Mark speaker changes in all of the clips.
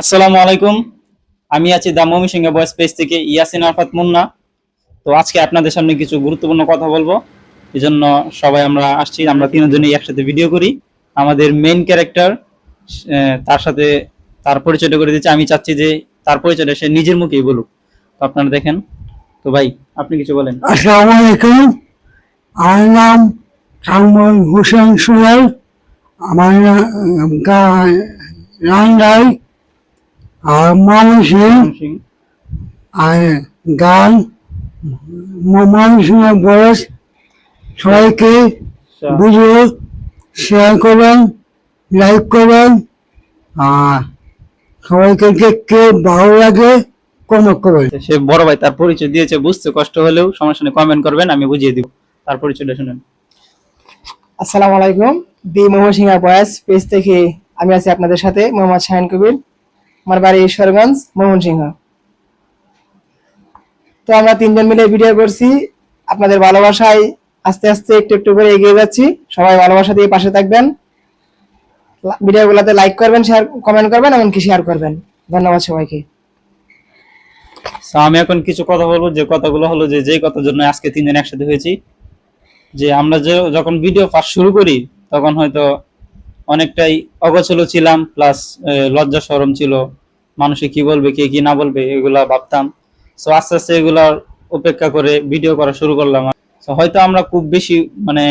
Speaker 1: আসসালামু আলাইকুম। আমি আছি দা মমি সিংহ বয়েস পেজ থেকে ইয়াসিন আরফাত মুন্না। তো আজকে আপনাদের সামনে কিছু গুরুত্বপূর্ণ কথা বলব। এই জন্য সবাই আমরা আসছি, আমরা তিনজনই একসাথে ভিডিও করি। আমাদের মেন ক্যারেক্টার তার সাথে তার পরিচয়টা করে দিচ্ছে। আমি চাচ্ছি যে তার পরিচয়টা সে নিজের মুখেই বলুক। তো আপনারা দেখেন। তো ভাই, আপনি কিছু বলেন।
Speaker 2: আসসালামু আলাইকুম। আমার নাম কামরুল হোসেন সোহেল। আমার নাম রান্নাই আর মানুষের
Speaker 1: সিং
Speaker 2: আর গান মানুষের বয়স সবাইকে ভিডিও শেয়ার করবেন লাইক করবেন আর সবাইকে দেখতে ভালো লাগে কমেন্ট করবেন।
Speaker 1: সে বড় ভাই তার পরিচয় দিয়েছে বুঝতে কষ্ট হলেও সমস্যা নেই কমেন্ট করবেন আমি বুঝিয়ে দিব। তার পরিচয়টা শুনেন।
Speaker 3: আসসালামু আলাইকুম। The Mohammad Sinha boys page থেকে আমি আছি আপনাদের সাথে মোহাম্মদ শাহিন কবির। আমার বাড়ি ঈশ্বরগঞ্জ, ময়মনসিংহ। তো আমরা তিনজন মিলে ভিডিও করছি। আপনাদের ভালোবাসায় আস্তে আস্তে একটু একটু করে এগিয়ে যাচ্ছি। সবাই ভালোবাসা দিয়ে পাশে থাকবেন। ভিডিওগুলোতে লাইক করবেন শেয়ার কমেন্ট করবেন, এমনকি শেয়ার করবেন। ধন্যবাদ সবাইকে।
Speaker 1: আমি এখন কিছু কথা বলব। যে কথাগুলো হলো যে, যেই কথার জন্য আজকে তিনজন একসাথে হয়েছি। যে আমরা যে, যখন ভিডিও ফার্স্ট শুরু করি, তখন হয়তো অনেকটাই অগোছলো ছিলাম প্লাস লজ্জা শরম ছিল। মানুষে কি বলবে, কে কি না বলবে, এগুলা ভাবতাম। সো আস্তে আস্তে এগুলার উপেক্ষা করে ভিডিও করা শুরু করলাম। তো হয়তো আমরা খুব বেশি মানে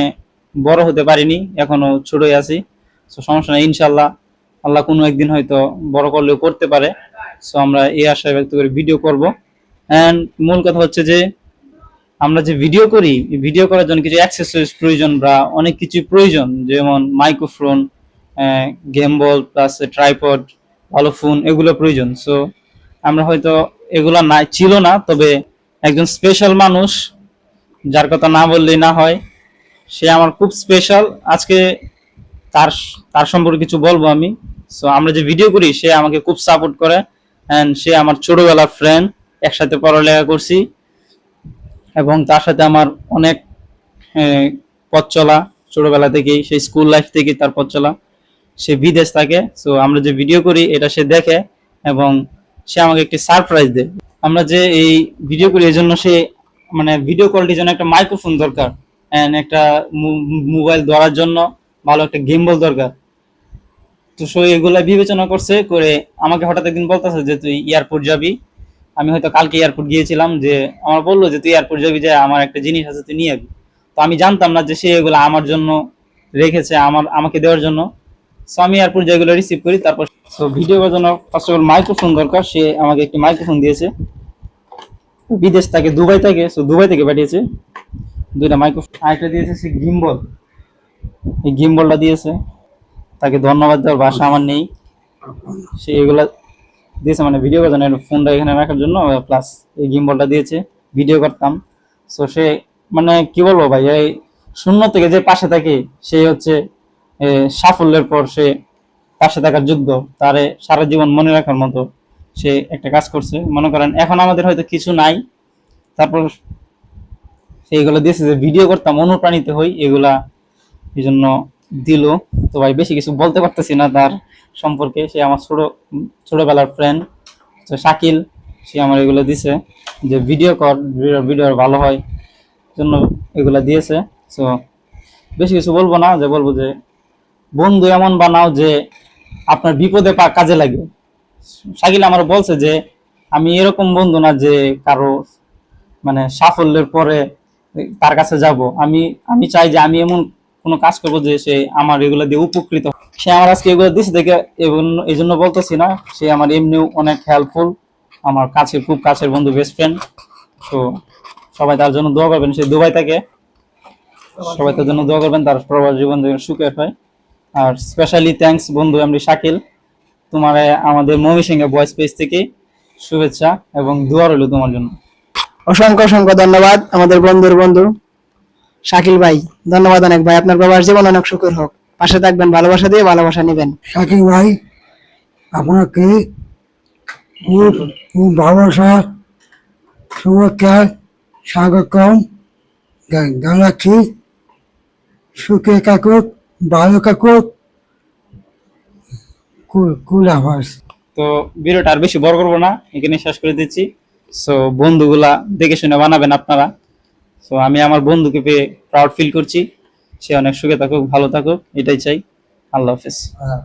Speaker 1: বড় হতে পারিনি, এখনও ছোটই আছি। তো সমস্যা নেই ইনশাল্লাহ আল্লাহ কোনো একদিন হয়তো বড় করলেও করতে পারে। সো আমরা এই আশায় ব্যক্ত করে ভিডিও করব। এন্ড মূল কথা হচ্ছে যে, আমরা যে ভিডিও করি ভিডিও করার জন্য কিছু অ্যাক্সেসরিজ প্রয়োজন বা অনেক কিছু প্রয়োজন। যেমন microphone gimbal plus tripod ভালো ফোন এগুলো প্রয়োজন। সো আমরা হয়তো এগুলো নাই ছিল না, তবে একজন স্পেশাল মানুষ, যার কথা না বললেই না হয়, সে আমার খুব স্পেশাল আজকে তার তার সম্পর্কে কিছু বলব আমি। সো আমরা যে ভিডিও করি, সে আমাকে খুব সাপোর্ট করে অ্যান্ড সে আমার ছোটবেলার ফ্রেন্ড একসাথে পড়ালেখা করছি, এবং তার সাথে আমার অনেক পথ চলা। ছোটোবেলা থেকেই, সেই স্কুল লাইফ থেকেই তার পথ চলা। সে বিদেশ থাকে সো আমরা যে ভিডিও করি, এটা সে দেখে এবং সে আমাকে একটি সারপ্রাইজ দেয়। আমরা যে এই ভিডিও করি এই জন্য সে মানে ভিডিও কোয়ালিটির জন্য একটা মাইক্রোফোন দরকার এন্ড একটা মোবাইল ধরার জন্য ভালো একটা গেমবল দরকার। তো সো এগুলা বিবেচনা করছে করে আমাকে হঠাৎ একদিন বলতেছে যে, তুই এয়ারপোর্ট যাবি? আমি হয়তো কালকে এয়ারপোর্ট গিয়েছিলাম যে, আমার বলল যে, তুই এয়ারপোর্ট যাবি যে, আমার একটা জিনিস আছে, তুই নিয়ে যাবি তো আমি জানতাম না যে সে এগুলো আমার জন্য রেখেছে, আমার, আমাকে দেওয়ার জন্য। সো আমি এয়ারপোর্ট যেগুলো রিসিভ করি তারপর সো ভিডিও করার জন্য ফার্স্ট অফ অল মাইক্রোফোন দরকার সে আমাকে একটি মাইক্রোফোন দিয়েছে। বিদেশ থেকে দুবাই থেকে সো দুবাই থেকে পাঠিয়েছে। দুইটা মাইক্রোফোন আরেকটা দিয়েছে সে গিম্বল। এই গিম্বলটা দিয়েছে। তাকে ধন্যবাদ দেওয়ার ভাষা আমার নেই। সে এগুলো দিয়েছে মানে ভিডিও করার জন্য ফোনটা এখানে রাখার জন্য প্লাস এই গিম্বলটা দিয়েছে। ভিডিও করতাম। সো সে মানে কি বলব ভাই এই শূন্য থেকে যে পাশে থাকে সে হচ্ছে সাফল্যের পর সে পাশে থাকার যোগ্য, তারে সারা জীবন মনে রাখার মতো সে একটা কাজ করছে। মনে করেন, এখন আমাদের হয়তো কিছু নাই, তারপর সেইগুলো দিয়েছে যে ভিডিও করতাম, অনুপ্রাণিত হই, এগুলা এই জন্য দিল। তো ভাই, বেশি কিছু বলতে পারতেছি না তার সম্পর্কে। সে আমার ছোট, ছোটবেলার ফ্রেন্ড তো শাকিল, সে আমার এগুলো দিছে যে ভিডিও কর ভিডিও ভালো হয় জন্য এগুলা দিয়েছে। তো বেশি কিছু বলব না, যে বলব যে বন্ধু এমন বানাও যে আপনার বিপদে পা কাজে লাগে। শাকিল আমার বলছে যে, আমি এরকম বন্ধু না যে কারও মানে সাফল্যের পরে তার কাছে যাব। আমি আমি চাই যে আমি এমন কোনো কাজ করব যে সে আমার এগুলো দিয়ে উপকৃত সে আমার আজকে এগুলো দিচ্ছে দেখে এবং- এই জন্য বলতেছি না, সে আমার এমনিও অনেক হেল্পফুল আমার কাছে খুব কাছের বন্ধু বেস্ট ফ্রেন্ড তো সবাই তার জন্য দোয়া করবেন, সে দুবাই থাকে। সবাই তার জন্য দোয়া করবেন, তার প্রবাস জীবন সুখের হয়। আর স্পেশালি থ্যাঙ্কস বন্ধু এমডি শাকিল। তোমার আমাদের মমি সিংহে বয়েস পেজ থেকে শুভেচ্ছা এবং দোয়া রইল তোমার জন্য।
Speaker 3: অসংখ্য অসংখ্য ধন্যবাদ আমাদের বন্ধুর বন্ধু শাকিল ভাই। ধন্যবাদ অনেক ভাই আপনার প্রবাস জীবন অনেক সুখের হোক। পাশে থাকবেন ভালোবাসা দিয়ে ভালোবাসা নেবেন।
Speaker 2: শাকিব ভাই আপনাকে খুব ভালোবাসা শুভেচ্ছা স্বাগতম জানাচ্ছি সুখে কাকুক ভালো কাকুক কুল কুল
Speaker 1: তো ভিডিওটা আর বেশি বড় করব না এখানে শেষ করে দিচ্ছি। সো বন্ধুগুলা দেখে শুনে বানাবেন আপনারা। সো আমি আমার বন্ধুকে পেয়ে প্রাউড ফিল করছি। সে অনেক সুখে থাকুক ভালো থাকুক এটাই চাই। আল্লাহ হাফেজ।